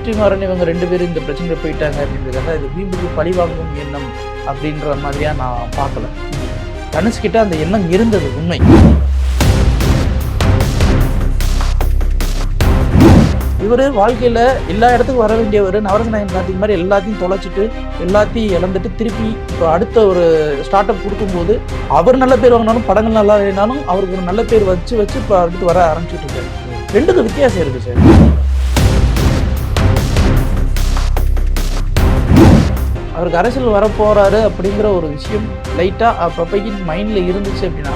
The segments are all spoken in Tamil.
வெற்றிமாறன் இவங்க ரெண்டு பேரும் இந்த பிரச்சனையில் போயிட்டாங்க அப்படின்றதுக்காக இது வீம்புக்கு பழி வாங்கும் எண்ணம் அப்படின்ற மாதிரியா நான் பார்க்கல. தனுஷ்கிட்ட அந்த எண்ணம் இருந்தது உண்மை. இவர் வாழ்க்கையில் எல்லா இடத்துக்கும் வர வேண்டியவர் நவரசநாயகன் காந்தி மாதிரி எல்லாத்தையும் தொலைச்சிட்டு எல்லாத்தையும் இழந்துட்டு திருப்பி இப்போ அடுத்த ஒரு ஸ்டார்ட் அப் கொடுக்கும்போது அவர் நல்ல பேர் வாங்கினாலும் படங்கள் நல்லா இல்லைனாலும் அவருக்கு ஒரு நல்ல பேர் வச்சு வச்சு இப்போ அடுத்து வர ஆரம்பிச்சுட்டு இருக்காரு. ரெண்டுக்கும் வித்தியாசம் இருக்குது சார். அவருக்கு அரசியல் வரப்போகிறாரு அப்படிங்கிற ஒரு விஷயம் லைட்டாக அப்பப்பைக்கு மைண்டில் இருந்துச்சு அப்படின்னா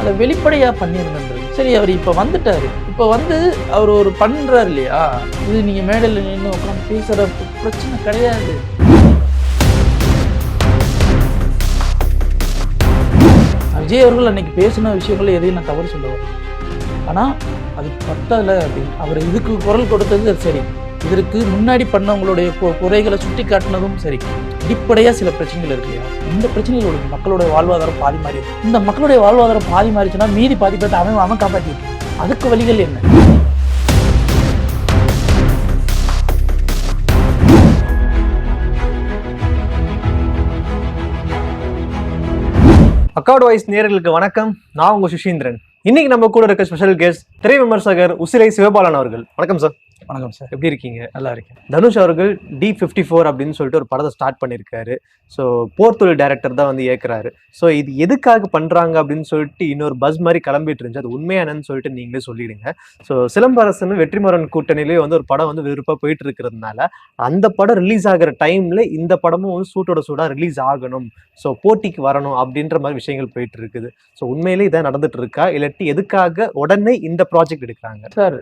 அதை வெளிப்படையாக பண்ணியிருந்தது. சரி அவர் இப்போ வந்துட்டாரு. இப்போ வந்து அவர் ஒரு பண்ணுறாரு இல்லையா? இது நீங்கள் மேடையில் நின்று உட்காந்து பேசுகிற பிரச்சனை கிடையாது. விஜய் அவர்கள் அன்னைக்கு பேசின விஷயங்கள் எதையும் நான் தவறு சொல்லுவேன் ஆனால் அது பத்தலை அப்படின்னு. அவர் இதுக்கு குரல் கொடுத்தது அது சரி. இதற்கு முன்னாடி பண்ணவங்களுடைய குறைகளை சுட்டி காட்டினதும் சரி. அடிப்படையாக சில பிரச்சனைகள் இருக்கு இந்த இந்த பிரச்சனைகளோட மக்களுடைய வாழ்வாதாரம் பாதி மாறி இந்த மக்களுடைய வாழ்வாதாரம் பாதி மாறிச்சுன்னா மீதி பாதி பேர்த்த அவன் அவன் காப்பாற்றி அதுக்கு வழிகள் என்ன? அக்காட் வாய்ஸ் நேர்களுக்கு வணக்கம். நான் உங்க சுஷீந்திரன். இன்னைக்கு நம்ம கூட இருக்க ஸ்பெஷல் கெஸ்ட் திரை விமர்சகர் உசிலை சிவபாலன் அவர்கள். வணக்கம் சார் வணக்கம் சார். எப்படி இருக்கீங்க? நல்லா இருக்கேன். தனுஷ் அவர்கள் டி ஃபிஃப்டி ஃபோர் அப்படின்னு சொல்லிட்டு ஒரு படத்தை ஸ்டார்ட் பண்ணியிருக்காரு. ஸோ போர்த்தொழில் டைரக்டர் தான் வந்து இயக்குறாரு. ஸோ இது எதுக்காக பண்றாங்க அப்படின்னு சொல்லிட்டு இன்னொரு பஸ் மாதிரி கிளம்பிட்டு இருந்துச்சு. அது உண்மையானன்னு சொல்லிட்டு நீங்களே சொல்லிடுங்க. ஸோ சிலம்பரசன் வெற்றிமாறன் கூட்டணியிலேயே வந்து ஒரு படம் வந்து விருப்பா போயிட்டு இருக்கிறதுனால அந்த படம் ரிலீஸ் ஆகிற டைம்ல இந்த படமும் வந்து சூட்டோட சூடா ரிலீஸ் ஆகணும். ஸோ போட்டிக்கு வரணும் அப்படின்ற மாதிரி விஷயங்கள் போயிட்டு இருக்குது. ஸோ உண்மையிலே இதான் நடந்துட்டு இருக்கா? இல்லாட்டி எதுக்காக உடனே இந்த ப்ராஜெக்ட் எடுக்கிறாங்க? சார்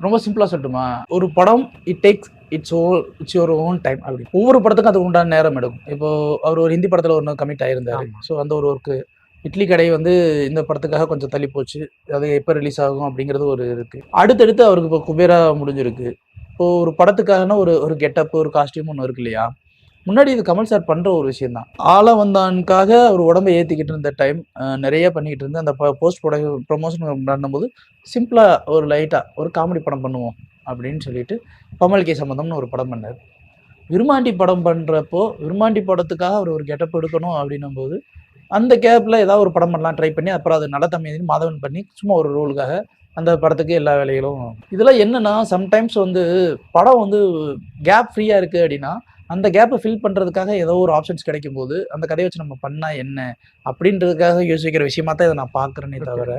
ரொம்ப சிம்பிளா சொல்லட்டுமா? ஒரு படம் it takes it's oh it's your own time அப்படி. ஒவ்வொரு படத்துக்கும் அது உண்டான நேரம் எடுக்கும். இப்போ அவர் ஒரு ஹிந்தி படத்துல ஒன்று கமிட் ஆயிருந்தாரு. ஸோ அந்த ஒரு ஒர்க்கு இட்லி கடை வந்து இந்த படத்துக்காக கொஞ்சம் தள்ளி போச்சு. அது எப்போ ரிலீஸ் ஆகும் அப்படிங்கிறது ஒரு இருக்கு. அடுத்தடுத்து அவருக்கு இப்போ குபேரா முடிஞ்சிருக்கு. இப்போ ஒரு படத்துக்கான ஒரு ஒரு கெட்டப் ஒரு காஸ்டியூம் ஒன்று இருக்கு இல்லையா? முன்னாடி இது கமல் சார் பண்ற ஒரு விஷயம் தான் ஆள வந்தானுக்காக அவர் உடம்பை ஏத்திக்கிட்டு இருந்த டைம் நிறைய பண்ணிக்கிட்டு இருந்து அந்த போஸ்ட் ப்ரொமோஷன் பண்ணும்போது சிம்பிளா ஒரு லைட்டா ஒரு காமெடி படம் பண்ணுவோம் அப்படின்னு சொல்லிட்டு பமல் கே சம்பந்தம்னு ஒரு படம் பண்ணார். விருமாண்டி படம் பண்ணுறப்போ விருமாண்டி படத்துக்காக அவர் ஒரு கெட்டப் எடுக்கணும் அப்படின்னும் போது அந்த கேப்பில் ஏதாவது ஒரு படம் பண்ணலாம் ட்ரை பண்ணி அப்புறம் அது நடத்தமையதின் மாதவன் பண்ணி சும்மா ஒரு ரோலுக்காக அந்த படத்துக்கு எல்லா வேலைகளும் இதெல்லாம் என்னென்னா சம்டைம்ஸ் வந்து படம் வந்து கேப் ஃப்ரீயாக இருக்குது அப்படின்னா அந்த கேப்பை ஃபில் பண்றதுக்காக ஏதோ ஒரு ஆப்ஷன்ஸ் கிடைக்கும் போது அந்த கதையை வச்சு நம்ம பண்ணா என்ன? அப்படின்றதுக்காக யோசிக்கிற விஷயமா தான் இதை நான் பார்க்குறேனே தவிர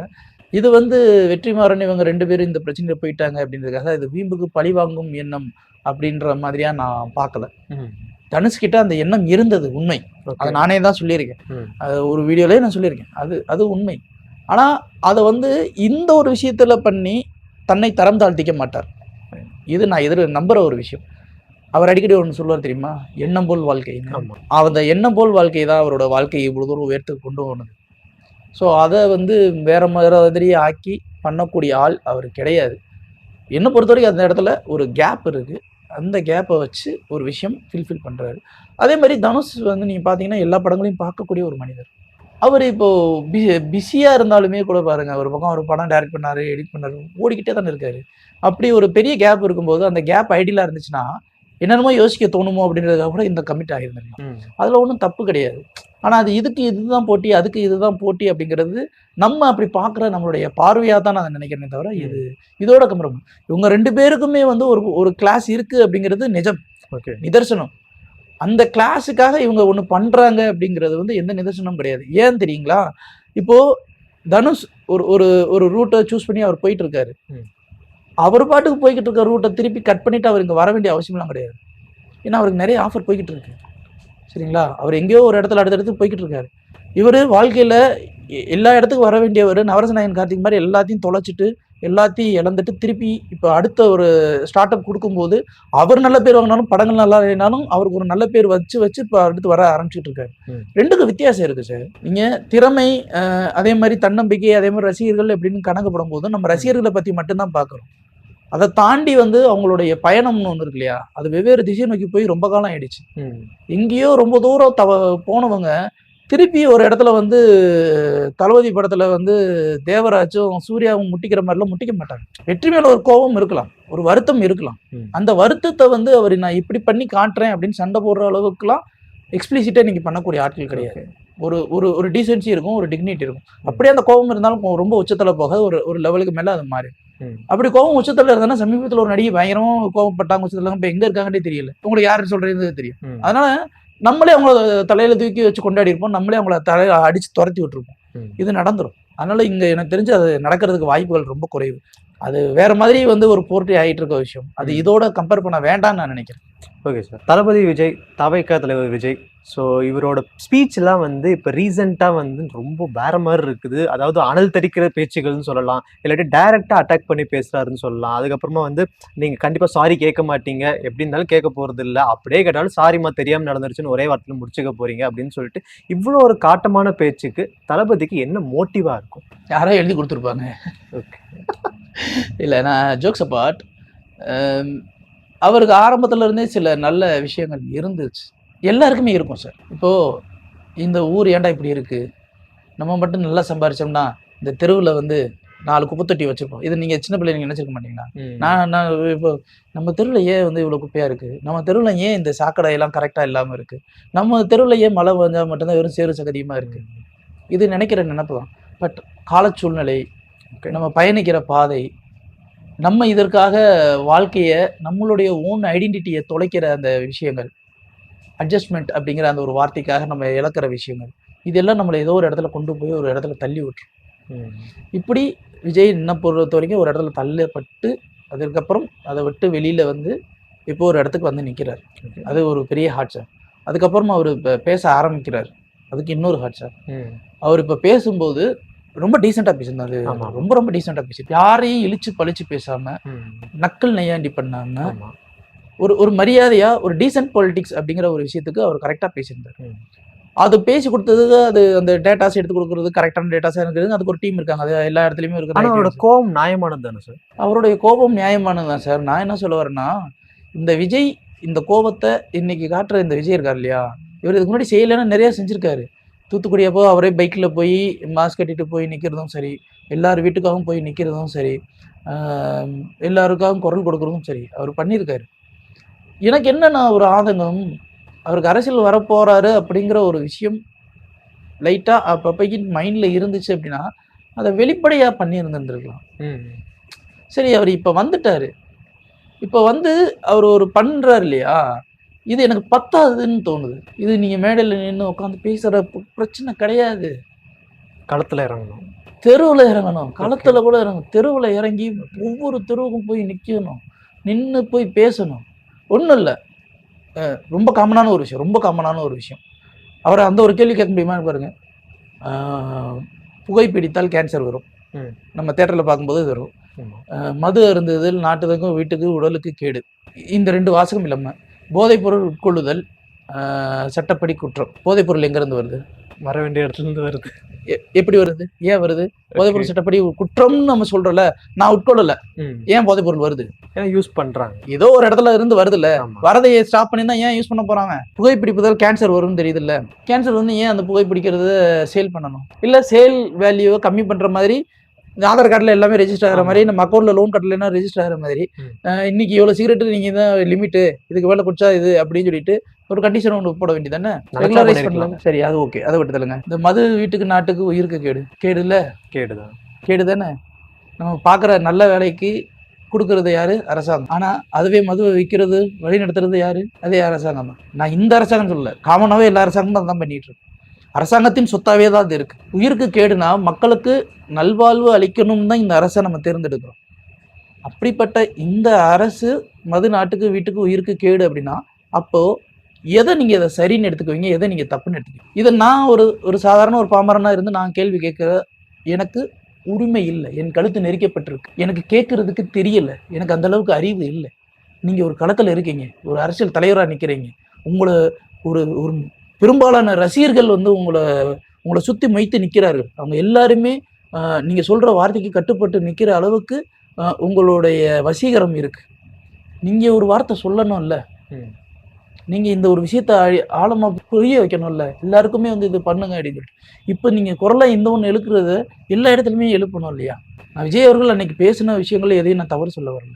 இது வந்து வெற்றிமாறன் இவங்க ரெண்டு பேரும் இந்த பிரச்சனையில போயிட்டாங்க அப்படின்றதுக்காக இது வீம்புக்கு பழி வாங்கும் எண்ணம் அப்படின்ற மாதிரியா நான் பார்க்கல. தனுஷ் கிட்ட அந்த எண்ணம் இருந்தது உண்மை. அதை நானே தான் சொல்லியிருக்கேன். அது ஒரு வீடியோலயே நான் சொல்லியிருக்கேன். அது அது உண்மை. ஆனா அதை வந்து இந்த ஒரு விஷயத்துல பண்ணி தன்னை தரம் தாழ்த்திக்க மாட்டார். இது நான் எதிர நம்புற ஒரு விஷயம். அவர் அடிக்கடி ஒன்று சொல்லுவார் தெரியுமா? எண்ணம் போல் வாழ்க்கை. அந்த எண்ணம் போல் வாழ்க்கை தான் அவரோட வாழ்க்கையை இவ்வளோ தூரம் உயர்த்து கொண்டு போனது. ஸோ அதை வந்து வேற மாதிரி ஆக்கி பண்ணக்கூடிய ஆள் அவர் கிடையாது. என்னை பொறுத்த வரைக்கும் அந்த இடத்துல ஒரு கேப் இருக்கு. அந்த கேப்பை வச்சு ஒரு விஷயம் ஃபில்ஃபில் பண்றாரு. அதே மாதிரி தனுஷ் வந்து நீங்க பார்த்தீங்கன்னா எல்லா படங்களையும் பார்க்கக்கூடிய ஒரு மனிதர். அவர் இப்போ பி பிஸியாக இருந்தாலுமே கூட பாருங்க ஒரு பக்கம் ஒரு படம் டைரக்ட் பண்ணாரு எடிட் பண்ணாரு ஓடிக்கிட்டே தானே இருக்காரு. அப்படி ஒரு பெரிய கேப் இருக்கும்போது அந்த கேப் ஐடியலாக இருந்துச்சுன்னா என்னென்னமோ யோசிக்க தோணுமோ அப்படின்றதுக்காக கூட இந்த கமிட் ஆகியிருந்தாங்க ம். அதில் ஒன்றும் தப்பு கிடையாது. ஆனால் அது இதுக்கு இதுதான் போட்டி அதுக்கு இதுதான் போட்டி அப்படிங்கிறது நம்ம அப்படி பார்க்குற நம்மளுடைய பார்வையாக தான் நான் நினைக்கிறேனே தவிர இது இதோட கம்பரம் இவங்க ரெண்டு பேருக்குமே வந்து ஒரு ஒரு கிளாஸ் இருக்கு அப்படிங்கிறது நிஜம். ஓகே. நிதர்சனம். அந்த கிளாஸுக்காக இவங்க ஒன்று பண்ணுறாங்க அப்படிங்கிறது வந்து எந்த நிதர்சனமும் கிடையாது. ஏன் தெரியுங்களா? இப்போ தனுஷ் ஒரு ஒரு ஒரு ரூட்டை சூஸ் பண்ணி அவர் போயிட்டு இருக்காரு. அவர் பாட்டுக்கு போய்கிட்டு இருக்க ரூட்டை திருப்பி கட் பண்ணிட்டு அவர் இங்கே வர வேண்டிய அவசியம்லாம் கிடையாது. ஏன்னா அவருக்கு நிறைய ஆஃபர் போய்கிட்டு இருக்கு. சரிங்களா? அவர் எங்கேயோ ஒரு இடத்துல அடுத்தடுத்து போய்கிட்டு இருக்காரு. இவர் வாழ்க்கையில் எல்லா இடத்துக்கும் வர வேண்டியவர் நவரசநாயகன் கார்த்திக் மாதிரி எல்லாத்தையும் தொலைச்சிட்டு எல்லாத்தையும் இழந்துட்டு திருப்பி இப்போ அடுத்த ஒரு ஸ்டார்ட் அப் கொடுக்கும்போது அவர் நல்ல பேர் வாங்கினாலும் படங்கள் நல்லா இல்லைனாலும் அவருக்கு ஒரு நல்ல பேர் வச்சு வச்சு இப்போ அடுத்து வர ஆரம்பிச்சுட்டு இருக்காரு. ரெண்டுக்கும் வித்தியாசம் இருக்கு சார். நீங்க திறமை அதே மாதிரி தன்னம்பிக்கை அதே மாதிரி ரசிகர்கள் அப்படின்னு கணக்கப்படும் போது நம்ம ரசிகர்களை பத்தி மட்டும்தான் பார்க்குறோம். அதை தாண்டி வந்து அவங்களுடைய பயணம்னு ஒன்று இருக்கு இல்லையா? அது வெவ்வேறு திசை நோக்கி போய் ரொம்ப காலம் ஆயிடுச்சு. ம். எங்கேயோ ரொம்ப தூரம் தவ போனவங்க திருப்பி ஒரு இடத்துல வந்து தளபதி படத்துல வந்து தேவராஜும் சூர்யாவும் முட்டிக்கிற மாதிரிலாம் முட்டிக்க மாட்டாங்க. வெற்றி மேல ஒரு கோபம் இருக்கலாம். ஒரு வருத்தம் இருக்கலாம். அந்த வருத்தத்தை வந்து அவர் நான் இப்படி பண்ணி காட்டுறேன் அப்படின்னு சண்டை போடுற அளவுக்குலாம் எக்ஸ்பிளிசிட்டா நீங்க பண்ணக்கூடிய ஆட்கள் கிடையாது. ஒரு ஒரு ஒரு டீசென்சி இருக்கும் ஒரு டிக்னிட்டி இருக்கும். அப்படியே அந்த கோபம் இருந்தாலும் ரொம்ப உச்சத்துல போக ஒரு ஒரு லெவலுக்கு மேல அது மாறி. அப்படி கோபம் உச்சத்துல இருந்தா சமீபத்துல ஒரு நடிகை பயங்கரமா கோபப்பட்டாங்க உச்சத்துல இப்ப எங்க இருக்காங்கன்னே தெரியல. உங்களுக்கு யாரு சொல்றது தெரியும். அதனால நம்மளே அவங்கள தலையில தூக்கி வச்சு கொண்டாடி இருப்போம் நம்மளே அவங்கள தலையில அடிச்சு துரத்தி விட்டுருப்போம். இது நடந்துரும். அதனால இங்க எனக்கு தெரிஞ்சு அது நடக்கிறதுக்கு வாய்ப்புகள் ரொம்ப குறைவு. அது வேற மாதிரி வந்து ஒரு போர்ட்டி ஆகிட்டு இருக்க விஷயம். அது. இதோட கம்பேர் பண்ண வேண்டாம்னு நான் நினைக்கிறேன். ஓகே சார் தளபதி விஜய் தவைக்கா தலைவர் விஜய். ஸோ இவரோட ஸ்பீச் எல்லாம் வந்து இப்போ ரீசெண்டாக வந்து ரொம்ப வேற மாதிரி இருக்குது. அதாவது அனல் தரிக்கிற பேச்சுகள்னு சொல்லலாம். இல்லாட்டி டைரக்டா அட்டாக் பண்ணி பேசுறாருன்னு சொல்லலாம். அதுக்கப்புறமா வந்து நீங்க கண்டிப்பா சாரி கேட்க மாட்டீங்க. எப்படி இருந்தாலும் கேட்க போறது இல்ல அப்படியே கேட்டாலும் சாரிமா தெரியாம நடந்துருச்சுன்னு ஒரே வார்த்தையில முடிச்சுக்க போறீங்க அப்படின்னு சொல்லிட்டு இவ்வளோ ஒரு காட்டமான பேச்சுக்கு தளபதிக்கு என்ன மோட்டிவா இருக்கும்? யாரோ எழுதி கொடுத்துருப்பாங்க. ஓகே இல்லை நான் ஜோக்ஸ் அப்பார்ட் அவருக்கு ஆரம்பத்துல இருந்தே சில நல்ல விஷயங்கள் இருந்துச்சு. எல்லாருக்குமே இருக்கும் சார். இப்போ இந்த ஊர் ஏன்டா இப்படி இருக்கு? நம்ம மட்டும் நல்லா சம்பாரிச்சோம்னா இந்த தெருவில் வந்து நாலு குப்பைத்தொட்டி வச்சிருப்போம். இது நீங்க சின்ன பிள்ளைங்க நினைச்சிருக்க மாட்டீங்களா? நான் நான் இப்போ நம்ம தெருவில் ஏன் வந்து இவ்வளோ குப்பையாக இருக்குது நம்ம தெருவில் ஏன் இந்த சாக்கடை எல்லாம் கரெக்டாக இல்லாமல் இருக்குது நம்ம தெருவில் ஏன் மழை வந்தால் மட்டும்தான் வெறும் சேறு சகதியமாக இருக்குது இது நினைக்கிற நினைப்பு தான். பட் கால சூழ்நிலை. நம்ம பயணிக்கிற பாதை நம்ம இதற்காக வாழ்க்கையை நம்மளுடைய ஓன் ஐடென்டிட்டியை தொலைக்கிற அந்த விஷயங்கள் அட்ஜஸ்ட்மெண்ட் அப்படிங்கிற அந்த ஒரு வார்த்தைக்காக நம்ம இழக்கிற விஷயங்கள் இதெல்லாம் நம்மளை ஏதோ ஒரு இடத்துல கொண்டு போய் ஒரு இடத்துல தள்ளி விட்டுரும். இப்படி விஜய் என்ன பொறுத்த வரைக்கும் ஒரு இடத்துல தள்ளப்பட்டு அதுக்கப்புறம் அதை விட்டு வெளியில வந்து இப்போ ஒரு இடத்துக்கு வந்து நிற்கிறார் அது ஒரு பெரிய ஹாட் சார் அதுக்கப்புறமா அவர் இப்போ பேச ஆரம்பிக்கிறார். அதுக்கு இன்னொரு ஹாட் சார் அவர் இப்போ பேசும்போது ரொம்ப டீசெண்டாக பேசியிருந்தாரு. ரொம்ப ரொம்ப டீசெண்டாக பேசி யாரையும் இழிச்சு பழிச்சு பேசாம நக்கல் நையாண்டி பண்ணாம ஒரு ஒரு மரியாதையா ஒரு டீசென்ட் பாலிடிக்ஸ் அப்படிங்கிற ஒரு விஷயத்துக்கு அவர் கரெக்டாக பேசியிருந்தார். அது பேசி கொடுத்ததுக்கு அது அந்த டேட்டாஸ் எடுத்து கொடுக்கறது கரெக்டான டேட்டாஸாக இருக்குது. அதுக்கு ஒரு டீம் இருக்காங்க. அது எல்லா இடத்துலையுமே ஆனா அவரோட இருக்குது கோபம் நியாயமானது தானே சார்? அவருடைய கோபம் நியாயமானது தான் சார். நான் என்ன சொல்ல வரேன்னா இந்த விஜய் இந்த கோபத்தை இன்னைக்கு காட்டுற இந்த விஜய் இருக்கார் இல்லையா? இவர் இதுக்கு முன்னாடி செய்யலைன்னா நிறைய செஞ்சிருக்காரு. தூத்துக்குடி அப்போ அவரே பைக்கில் போய் மாஸ்க் கட்டிட்டு போய் நிற்கிறதும் சரி எல்லார் வீட்டுக்காகவும் போய் நிற்கிறதும் சரி எல்லாருக்காகவும் குரல் கொடுக்கறதும் சரி அவர் பண்ணியிருக்காரு. எனக்கு என்னன்னா ஒரு ஆதங்கம் அவருக்கு அரசியல் வரப்போறாரு அப்படிங்கிற ஒரு விஷயம் லைட்டாக அப்பப்போக்கி மைண்டில் இருந்துச்சு அப்படின்னா அதை வெளிப்படையாக பண்ணியிருந்துருக்கலாம் சரி அவர் இப்போ வந்துட்டாரு. இப்போ வந்து அவர் ஒரு பண்றாரு இல்லையா? இது எனக்கு பத்தாதுன்னு தோணுது. இது நீங்க மேடையில் நின்று உட்காந்து பேசுற ப- பிரச்சனை கிடையாது. களத்துல இறங்கணும். தெருவில் இறங்கணும். களத்துல கூட இறங்கணும். தெருவில் இறங்கி ஒவ்வொரு தெருவுக்கும் போய் நிற்கணும் நின்று போய் பேசணும். ஒன்றும் இல்லை. ரொம்ப காமனான ஒரு விஷயம். ரொம்ப காமனான ஒரு விஷயம். அவரை அந்த ஒரு கேள்வி கேட்க முடியுமா பாருங்க. அஹ், புகைப்பிடித்தால் கேன்சர் வரும். நம்ம தேட்டரில் பார்க்கும்போது இது வரும். மது அருந்துதல் நாட்டுக்கும் வீட்டுக்கு உடலுக்கு கேடு. இந்த ரெண்டு வாசகம் இல்லாம. போதைப்பொருள் உட்கொள்ளுதல் சட்டப்படி குற்றம். போதைப்பொருள் எங்கேருந்து வருது? வர வேண்டிய இடத்துல இருந்து வருது எப்படி வருது? ஏன் வருது? போதைப்பொருள் சட்டப்படி குற்றம்னு நம்ம சொல்றோம்ல நான் உட்கொள்ளல. ஏன் போதைப்பொருள் வருது? ஏன்னா யூஸ் பண்றாங்க? ஏதோ ஒரு இடத்துல இருந்து வருதுல்ல. ஆமா. வரதை ஸ்டாப் பண்ணி தான் ஏன் யூஸ் பண்ண போறாங்க? புகைப்பிடிப்பதால் கேன்சர் வரும்னு தெரியுதுல்ல. கேன்சர் வந்து ஏன் அந்த புகைப்பிடிக்கிறத சேல் பண்ணணும்? இல்ல சேல் வேல்யூவை கம்மி பண்ற மாதிரி இந்த ஆதார் கார்டில் எல்லாமே ரெஜிஸ்டர் ஆகிற. மாதிரி நம்ம அக்கௌண்ட்ல லோன் கட்டலைன்னா ரெஜிஸ்டர் ஆகிற மாதிரி. இன்னைக்கு இவ்வளவு சிகரெட் நீங்க தான் லிமிட்டு இதுக்கு மேல குடிச்சா இது அப்படின்னு சொல்லிட்டு ஒரு கண்டிஷன் ஒன்று போட வேண்டியதானே ரெகுலரைஸ். பண்ணலாம். சரி அது ஓகே அதை விட்டு தள்ளுங்க. இந்த மது வீட்டுக்கு நாட்டுக்கு உயிருக்கு கேடு. கேடு இல்ல? கேடுதான். கேடு தானே நம்ம பார்க்குற நல்ல வேலைக்கு கொடுக்கறது யாரு? அரசாங்கம். ஆனா அதுவே மதுவை விற்கிறது வழி நடத்துறது யாரு? அதே அரசாங்கம் தான். நான் இந்த அரசாங்கம் சொல்லல. காமனாவே எல்லா அரசாங்கமும் தான் பண்ணிட்டு இருக்கு அரசாங்கத்தின் சொத்தாவே தான் அது இருக்கு. உயிருக்கு கேடுனா மக்களுக்கு நல்வாழ்வு அளிக்கணும்னு தான் இந்த அரசை நம்ம தேர்ந்தெடுக்கிறோம். அப்படிப்பட்ட இந்த அரசு மது நாட்டுக்கு வீட்டுக்கு உயிருக்கு கேடு அப்படின்னா அப்போ எதை நீங்க இதை சரின்னு எடுத்துக்குவீங்க எதை நீங்க தப்புன்னு எடுத்துக்குவீங்க? இதை நான் ஒரு ஒரு சாதாரண ஒரு பாமரனா இருந்து நான் கேள்வி கேட்கிற எனக்கு உரிமை இல்லை. என் கழுத்து நெரிக்கப்பட்டிருக்கு. எனக்கு கேட்கறதுக்கு தெரியல. எனக்கு அந்த அளவுக்கு அறிவு இல்லை. நீங்க ஒரு களத்துல இருக்கீங்க. ஒரு அரசியல் தலைவராக நிக்கிறீங்க. உங்களை ஒரு ஒரு பெரும்பாலான ரசிகர்கள் வந்து உங்களை உங்களை சுத்தி மொய்த்து நிக்கிறார்கள். அவங்க எல்லாருமே ஆஹ், நீங்க சொல்ற வார்த்தைக்கு கட்டுப்பட்டு நிக்கிற அளவுக்கு உங்களுடைய வசீகரம் இருக்கு. நீங்க ஒரு வார்த்தை சொல்லணும்ல. ம். நீங்கள் இந்த ஒரு விஷயத்த ஆழி- ஆழமா புரிய வைக்கணும்ல. எல்லாருக்குமே வந்து இது பண்ணுங்க அப்படின்னு சொல்லிட்டு. இப்போ நீங்கள் குரலை இந்த ஒன்று எழுப்புறத எல்லா இடத்துலையுமே எழுப்பணும் இல்லையா? நான் விஜய் அவர்கள் அன்னைக்கு பேசின விஷயங்கள் எதையும் நான் தவறு சொல்ல வரல.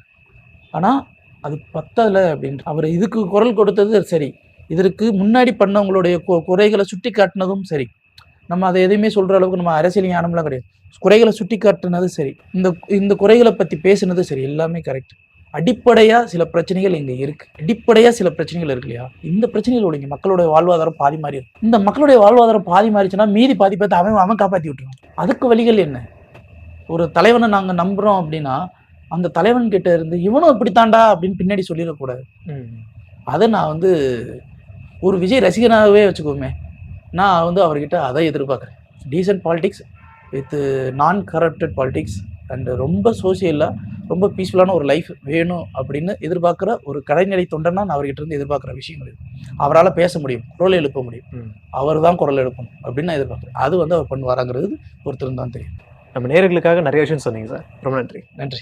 ஆனால் அது பத்தல அப்படின்ட்டு. அவர் இதுக்கு குரல் கொடுத்தது சரி. இதற்கு முன்னாடி பண்ணவங்களுடைய கு- குறைகளை சுட்டி காட்டினதும் சரி. நம்ம அதை எதையுமே சொல்கிற அளவுக்கு நம்ம அரசியல் ஞானம்லாம் கிடையாது. குறைகளை சுட்டி காட்டினது சரி. இந்த இந்த குறைகளை பற்றி பேசினது சரி. எல்லாமே கரெக்ட் அடிப்படையாக சில பிரச்சனைகள் இங்கே இருக்கு. அடிப்படையாக சில பிரச்சனைகள் இருக்கு இல்லையா? இந்த பிரச்சனைகள் இங்கே மக்களோட வாழ்வாதாரம் பாதி மாறி இருக்கு. இந்த மக்களுடைய வாழ்வாதாரம் பாதி மாறிச்சுன்னா மீதி பாதி பேர்த்து அவன் அவன் காப்பாற்றி விட்டுருவான். அதுக்கு வழிகள் என்ன? ஒரு தலைவனை நாங்கள் நம்புகிறோம் அப்படின்னா அந்த தலைவன் கிட்ட இருந்து இவனும் இப்படித்தாண்டா அப்படின்னு பின்னாடி சொல்லிடக்கூடாது. அதை நான் வந்து ஒரு விஜய் ரசிகனாகவே வச்சுக்கோமே நான் வந்து அவர்கிட்ட அதை எதிர்பார்க்குறேன். Decent politics with non corrupted politics and ரொம்ப சோசியலாக ரொம்ப பீஸ்ஃபுல்லான ஒரு லைஃப் வேணும் அப்படின்னு எதிர்பார்க்குற ஒரு கடைநிலை தொண்டனா நான் அவர்கிட்ட இருந்து எதிர்பார்க்குற விஷயங்கள் இது. அவரால் பேச முடியும் குரல் எழுப்ப முடியும். அவர் தான் குரல் எழுப்பணும் அப்படின்னு நான் எதிர்பார்க்குறேன். அது வந்து அவர் பண்ணுவாராங்கிறது ஒருத்தர் தான் தெரியும். நம்ம நேர்களுக்காக நிறைய விஷயம் சொன்னீங்க சார். ரொம்ப நன்றி. நன்றி.